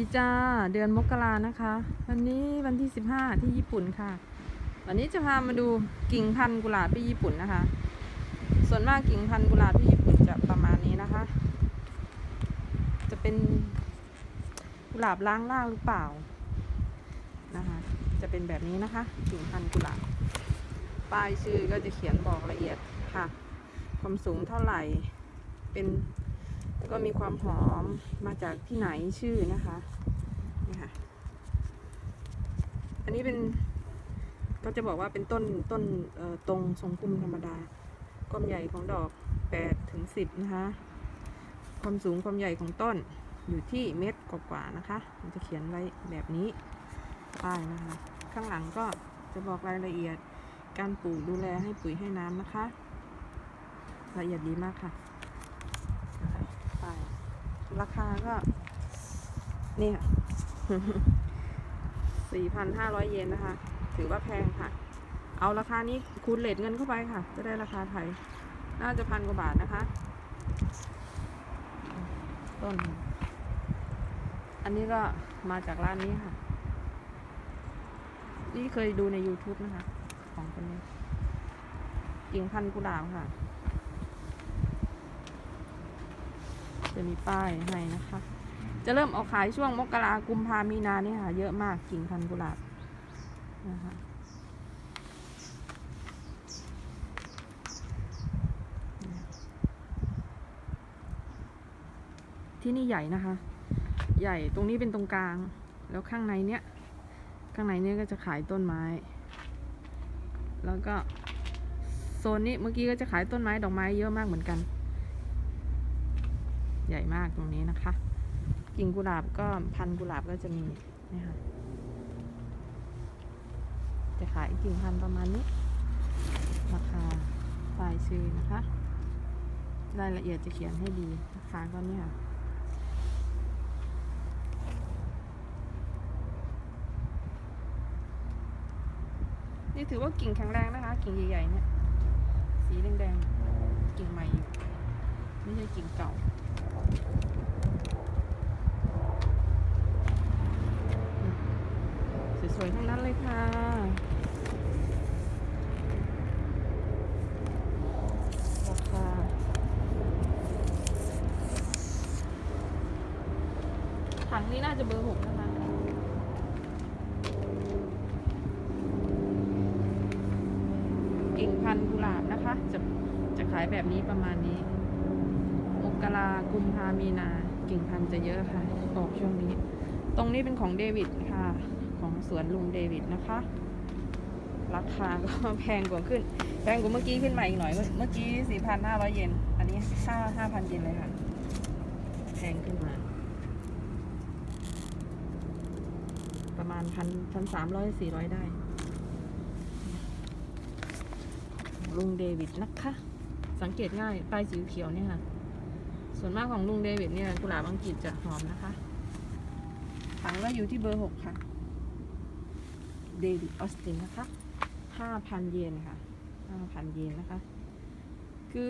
ดีจ้าเดือนมกรานะคะ วันนี้วันที่ 15 ที่ญี่ปุ่นค่ะ วันนี้จะพามาดูกิ่งพันธุ์กุหลาบที่ญี่ปุ่นนะคะ ส่วนมากกิ่งพันธุ์กุหลาบที่ญี่ปุ่นจะประมาณนี้นะคะ จะเป็นกุหลาบล้างล่างหรือเปล่านะคะ จะเป็นแบบนี้นะคะ กิ่งพันธุ์กุหลาบป้ายชื่อก็จะเขียนบอกละเอียดค่ะ ความสูงเท่าไหร่เป็น ก็มีความหอมมาจากที่ไหนชื่อนะคะนี่ค่ะอันนี้เป็นก็จะบอกว่าเป็นต้นต้นตรงทรงพุ่มธรรมดา ความใหญ่ของดอก8ถึง10 นะคะ ความสูงความใหญ่ของต้นอยู่ที่เม็ดกว่าๆนะคะ มันจะเขียนไว้แบบนี้ป้ายนะคะ ข้างหลังก็จะบอกรายละเอียดการปลูกดูแลให้ปุ๋ยให้น้ำนะคะ ละเอียดดีมากค่ะ ราคาก็นี่ค่ะ4,500เยนนะคะ ถือว่าแพงค่ะ เอาราคานี้คูณเลทเงินเข้าไปค่ะ จะได้ราคาไทย น่าจะพันกว่าบาทนะคะ ต้น อันนี้ก็มาจากร้านนี้ค่ะ นี่เคยดูใน YouTube นะคะ ของคนนี้กิ่งพันกุหลาบค่ะ จะมีป้ายให้นะคะ จะเริ่มออกขายช่วงมกรากุมภามีนาเนี่ยค่ะ เยอะมากกิ่งพันกุหลาบนะคะที่นี่ใหญ่นะคะ ใหญ่ตรงนี้เป็นตรงกลาง แล้วข้างในเนี้ย ข้างในเนี้ยก็จะขายต้นไม้ แล้วก็โซนนี้เมื่อกี้ก็จะขายต้นไม้ดอกไม้เยอะมากเหมือนกัน ใหญ่มากตรงนี้นะคะ กิ่งกุหลาบก็พันกุหลาบก็จะมีเนี่ยค่ะจะขายกิ่งพันประมาณนี้ ราคาปลายชื่อนะคะ รายละเอียดจะเขียนให้ดีราคาก็เนี่ยค่ะนี่ถือว่ากิ่งแข็งแรงนะคะ กิ่งใหญ่ๆเนี่ย สีแดงๆ กิ่งใหม่อยู่ไม่ใช่กิ่งเก่า ส วยๆทั้งนั้นเลยค่ะ ราคาถังนี้น่าจะเบอร์หกนะคะกิ่งพันธุ์กุหลาบนะคะ จะจะขายแบบนี้ประมาณนี้มกรากุมภามีนา กิ่งพันธุ์จะเยอะค่ะ ออกช่วงนี้ ตรงนี้เป็นของเดวิดค่ะ ของสวนลุงเดวิดนะคะ ราคาก็แพงกว่าขึ้น แพงกว่าเมื่อกี้ขึ้นมาอีกหน่อย เมื่อเมื่อกี้4,500เยน อันนี้5 5,000เยนเลยค่ะ แพงขึ้นมา ประมาณพันพันสามร้อยสี่ร้อยได้ ลุงเดวิดนะคะ สังเกตง่ายป้ายสีเขียวเนี่ยค่ะ ส่วนมากของลุงเดวิดเนี่ยกุหลาบอังกฤษจะหอมนะคะถังก็อยู่ที่เบอร์หกค่ะ เดวิดออสตินนะคะห้าพันเยนค่ะห้าพันเยนนะคะ คือ